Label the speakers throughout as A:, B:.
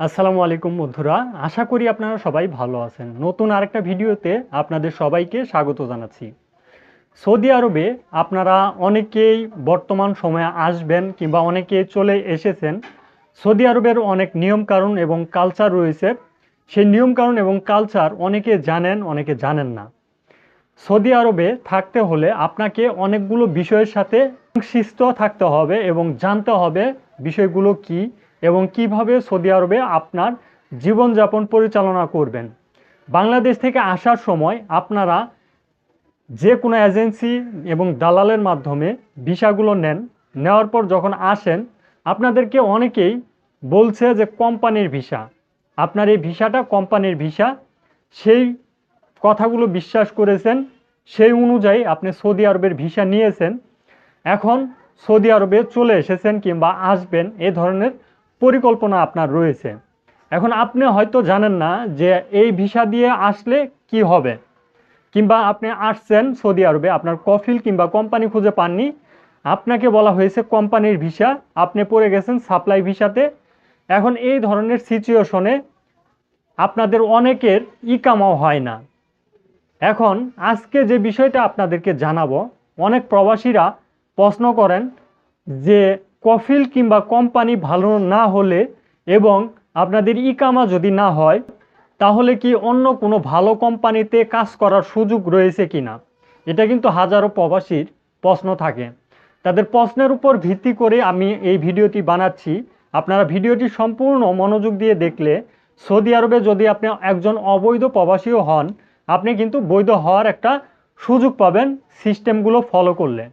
A: আসসালামু আলাইকুম বন্ধুরা, আশা করি আপনারা সবাই ভালো আছেন। নতুন আরেকটা ভিডিওতে আপনাদের সবাইকে স্বাগত জানাচ্ছি। সৌদি আরবে আপনারা অনেকেই বর্তমান সময়ে আসবেন কিংবা অনেকে চলে এসেছেন। সৌদি আরবের অনেক নিয়মকানুন এবং কালচার রয়েছে। সেই নিয়মকানুন এবং কালচার অনেকে জানেন অনেকে জানেন না। সৌদি আরবে থাকতে হলে আপনাকে অনেকগুলো বিষয়ের সাথে সংশ্লিষ্ট থাকতে হবে এবং জানতে হবে বিষয়গুলো কি। এবং কীভাবে সৌদি আরবে আপনার জীবনযাপন পরিচালনা করবেন। বাংলাদেশ থেকে আসার সময় আপনারা যে কোনো এজেন্সি এবং দালালের মাধ্যমে ভিসাগুলো নেন। নেওয়ার পর যখন আসেন, আপনাদেরকে অনেকেই বলছে যে কোম্পানির ভিসা। আপনার এই ভিসাটা কোম্পানির ভিসা। সেই কথাগুলো বিশ্বাস করেছেন, সেই অনুযায়ী আপনি সৌদি আরবের ভিসা নিয়েছেন। এখন সৌদি আরবে চলে এসেছেন কিংবা আসবেন, এ ধরনের পরিকল্পনা আপনার রয়েছে। এখন আপনি হয়তো জানেন না যে এই ভিসা দিয়ে আসলে কি হবে। কিংবা আপনি আসছেন সৌদি আরবে, আপনার কফিল কিংবা কোম্পানি খুঁজে পাননি। আপনাকে বলা হয়েছে কোম্পানির ভিসা, আপনি পড়ে গেছেন সাপ্লাই ভিসাতে। এখন এই ধরনের সিচুয়েশনে আপনাদের অনেকের ইকামাও হয় না। এখন আজকে যে বিষয়টা আপনাদেরকে জানাব, অনেক প্রবাসীরা প্রশ্ন করেন যে কফিল কিংবা কোম্পানি ভালো না হলে এবং আপনাদের ইকামা যদি না হয়, তাহলে কি অন্য কোনো ভালো কোম্পানিতে কাজ করার সুযোগ রয়েছে কি না এটা কিন্তু হাজারো প্রবাসীর প্রশ্ন থাকে। তাদের প্রশ্নের উপর ভিত্তি করে আমি এই ভিডিওটি বানাচ্ছি। আপনারা ভিডিওটি সম্পূর্ণ মনোযোগ দিয়ে দেখলে সৌদি আরবে যদি আপনি একজন অবৈধ প্রবাসীও হন, আপনি কিন্তু বৈধ হওয়ার একটা সুযোগ পাবেন সিস্টেমগুলো ফলো করলে।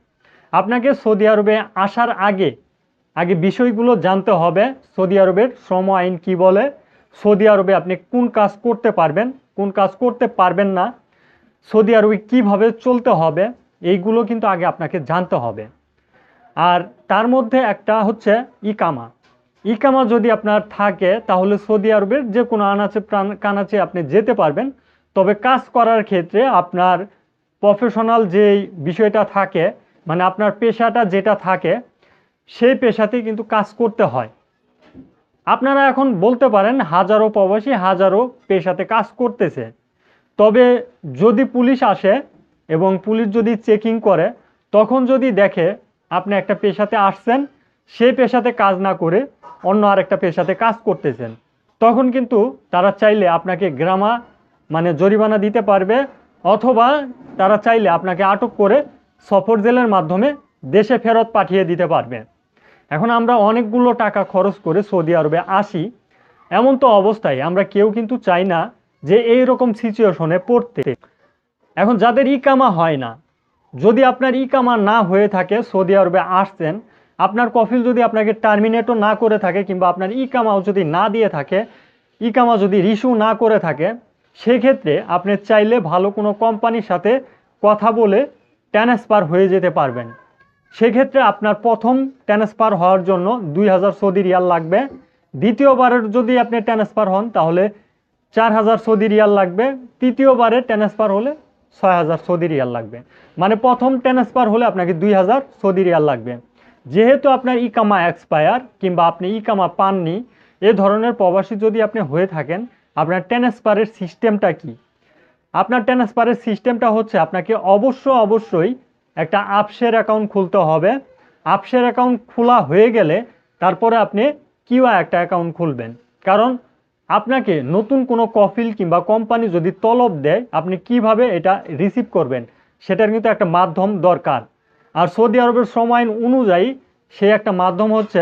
A: আপনাকে সৌদি আরবে আসার আগে আগে বিষয়গুলো জানতে হবে সৌদি আরবের শ্রম আইন কি বলে, সৌদি আরবে আপনি কোন কাজ করতে পারবেন, কোন কাজ করতে পারবেন না, সৌদি আরবে কীভাবে চলতে হবে, এইগুলো কিন্তু আগে আপনাকে জানতে হবে। আর তার মধ্যে একটা হচ্ছে ইকামা। ইকামা যদি আপনার থাকে, তাহলে সৌদি আরবের যে কোনো আনাচে প্রাণ কানাচে আপনি যেতে পারবেন। তবে কাজ করার ক্ষেত্রে আপনার প্রফেশনাল যেই বিষয়টা থাকে মানে আপনার পেশাটা যেটা থাকে সেই পেশাতেই কিন্তু কাজ করতে হয়। আপনারা এখন বলতে পারেন হাজারো প্রবাসী হাজারো পেশাতে কাজ করতেছে। তবে যদি পুলিশ আসে এবং পুলিশ যদি চেকিং করে, তখন যদি দেখে আপনি একটা পেশাতে আসছেন, সেই পেশাতে কাজ না করে অন্য আরেকটা পেশাতে কাজ করতেছেন, তখন কিন্তু তারা চাইলে আপনাকে গ্রামা মানে জরিমানা দিতে পারবে অথবা তারা চাইলে আপনাকে আটক করে সফর জেলের মাধ্যমে দেশে ফেরত পাঠিয়ে দিতে পারবে। এখন আমরা অনেকগুলো টাকা খরচ করে সৌদি আরবে আসি। এমন তো অবস্থায় আমরা কেউ কিন্তু চাই না যে এই রকম সিচুয়েশনে পড়তে। এখন যাদের ইকামা হয় না, যদি আপনার ইকামা না হয়ে থাকে, সৌদি আরবে আসছেন, আপনার কফিল যদি আপনাকে টার্মিনেটও না করে থাকে কিংবা আপনার ইকামাও যদি না দিয়ে থাকে, ইকামা যদি রিস্যু না করে থাকে, সেক্ষেত্রে আপনি চাইলে ভালো কোনো কোম্পানির সাথে কথা বলে ট্রান্সফার হয়ে যেতে পারবেন। সেক্ষেত্রে আপনার প্রথম ট্রান্সফার হওয়ার জন্য দুই হাজার সৌদি রিয়াল লাগবে। দ্বিতীয়বারের যদি আপনি ট্রান্সফার হন, তাহলে চার হাজার সৌদি রিয়াল লাগবে। তৃতীয়বারে ট্রান্সফার হলে ছয় হাজার সৌদি রিয়াল লাগবে। মানে প্রথম ট্রান্সফার হলে আপনাকে দুই হাজার সৌদি রিয়াল লাগবে। যেহেতু আপনার ইকামা এক্সপায়ার কিংবা আপনি ইকামা পাননি, এ ধরনের প্রবাসী যদি আপনি হয়ে থাকেন, আপনার ট্রান্সফারের সিস্টেমটা কি? আপনার ট্রান্সফারের সিস্টেমটা হচ্ছে আপনাকে অবশ্য অবশ্যই একটা আপসের অ্যাকাউন্ট খুলতে হবে। আপসের অ্যাকাউন্ট খোলা হয়ে গেলে তারপরে আপনি কিউআই একটা অ্যাকাউন্ট খুলবেন। কারণ আপনাকে নতুন কোনো কফিল কিংবা কোম্পানি যদি তলব দেয়, আপনি কীভাবে এটা রিসিভ করবেন, সেটার কিন্তু একটা মাধ্যম দরকার। আর সৌদি আরবের সময় অনুযায়ী সেই একটা মাধ্যম হচ্ছে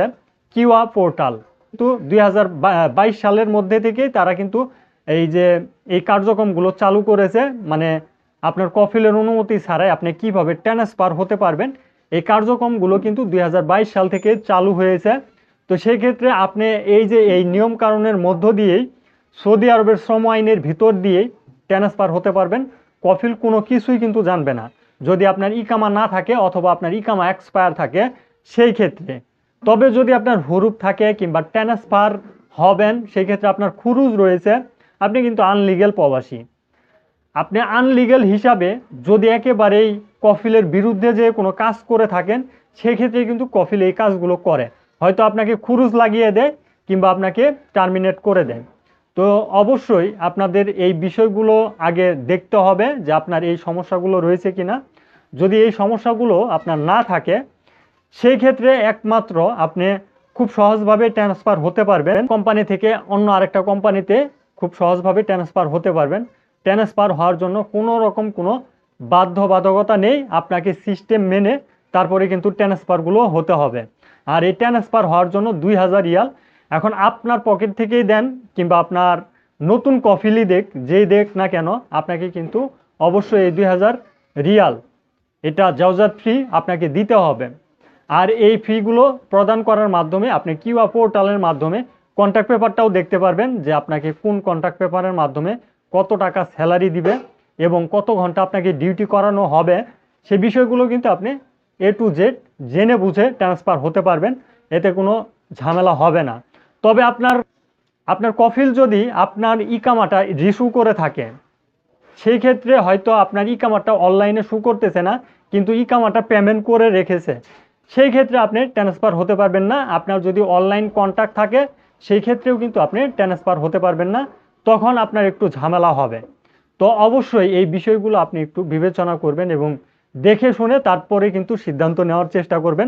A: কিউআ পোর্টাল। কিন্তু দুই হাজার বাইশ সালের মধ্যে থেকেই তারা কিন্তু এই যে, এই কার্যক্রমগুলো চালু করেছে। মানে আপনার কফিলের অনুমতি ছাড়াই আপনি কীভাবে ট্রান্সফার হতে পারবেন, এই কার্যক্রমগুলো কিন্তু দুই হাজার বাইশ সাল থেকে চালু হয়েছে। তো সেই ক্ষেত্রে আপনি এই যে এই নিয়ম কারণের মধ্য দিয়েই সৌদি আরবের শ্রম আইনের ভিতর দিয়েই ট্রান্সফার হতে পারবেন। কফিল কোনো কিছুই কিন্তু জানবে না। যদি আপনার ইকামা না থাকে অথবা আপনার ইকামা এক্সপায়ার থাকে, সেই ক্ষেত্রে। তবে যদি আপনার হুরুপ থাকে কিংবা ট্রান্সফার হবেন, সেই ক্ষেত্রে আপনার খুরুজ রয়েছে। আপনি কিন্তু আনলিগেল প্রবাসী। আপনি আনলিগেল হিসাবে যদি একেবারেই কফিলের বিরুদ্ধে যে কোনো কাজ করে থাকেন, সেক্ষেত্রে কিন্তু কফিল এই কাজগুলো করে। হয়তো আপনাকে খুরুজ লাগিয়ে দেয় কিংবা আপনাকে টার্মিনেট করে দেয়। তো অবশ্যই আপনাদের এই বিষয়গুলো আগে দেখতে হবে যে আপনার এই সমস্যাগুলো রয়েছে কিনা। যদি এই সমস্যাগুলো আপনার না থাকে সেই ক্ষেত্রে একমাত্র আপনি খুব সহজভাবে ট্রান্সফার হতে পারবেন। কোম্পানি থেকে অন্য আরেকটা কোম্পানিতে খুব সহজভাবে ট্রান্সফার হতে পারবেন। ট্রান্সফার হওয়ার জন্য কোনো রকম কোনো বাধ্যবাধকতা নেই। আপনাকে সিস্টেম মেনে তারপরে কিন্তু ট্রান্সফারগুলো হতে হবে। আর এই ট্রান্সফার হওয়ার জন্য দুই হাজার রিয়াল এখন আপনার পকেট থেকেই দেন কিংবা আপনার নতুন কফিলি দেখ, যেই দেখ না কেন আপনাকে কিন্তু অবশ্যই এই দুই হাজার রিয়াল এটা জাউজার ফ্রি আপনাকে দিতে হবে। আর এই ফিগুলো প্রদান করার মাধ্যমে আপনি কিউআ পোর্টালের মাধ্যমে কন্ট্যাক্ট পেপারটাও দেখতে পারবেন যে আপনাকে কোন কন্ট্যাক্ট পেপারের মাধ্যমে কত টাকা স্যালারি দিবে এবং কত ঘণ্টা আপনাকে ডিউটি করানো হবে, সে বিষয়গুলো কিন্তু আপনি এ টু জেড জেনে বুঝে ট্রান্সফার হতে পারবেন, এতে কোনো ঝামেলা হবে না। তবে আপনার আপনার কফিল যদি আপনার ইকামাটা রিস্যু করে থাকে, সেই ক্ষেত্রে হয়তো আপনার ইকামাটা অনলাইনে শু করতেছে না, কিন্তু ইকামাটা পেমেন্ট করে রেখেছে। সেই ক্ষেত্রে আপনি ট্রান্সফার হতে পারবেন না। আপনার যদি অনলাইন কন্ট্যাক্ট থাকে, সেই ক্ষেত্রেও কিন্তু আপনি ট্রান্সফার হতে পারবেন না। তখন আপনার একটু ঝামেলা হবে। তো অবশ্যই এই বিষয়গুলো আপনি একটু বিবেচনা করবেন এবং দেখে শুনে তারপরে কিন্তু সিদ্ধান্ত নেওয়ার চেষ্টা করবেন।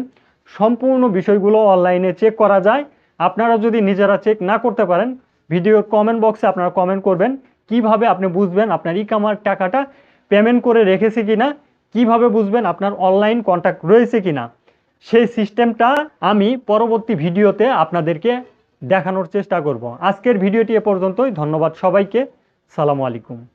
A: সম্পূর্ণ বিষয়গুলো অনলাইনে চেক করা যায়। আপনারা যদি নিজেরা চেক না করতে পারেন ভিডিওর কমেন্ট বক্সে আপনারা কমেন্ট করবেন, কীভাবে আপনি বুঝবেন আপনার ই কামার টাকাটা পেমেন্ট করে রেখেছে কিনা, কীভাবে বুঝবেন আপনার অনলাইন কন্ট্যাক্ট রয়েছে কিনা। সেই সিস্টেমটা আমি পরবর্তী ভিডিওতে আপনাদেরকে দেখানোর চেষ্টা করব। আজকের ভিডিওটি এ পর্যন্তই। ধন্যবাদ সবাইকে। সালামু আলাইকুম।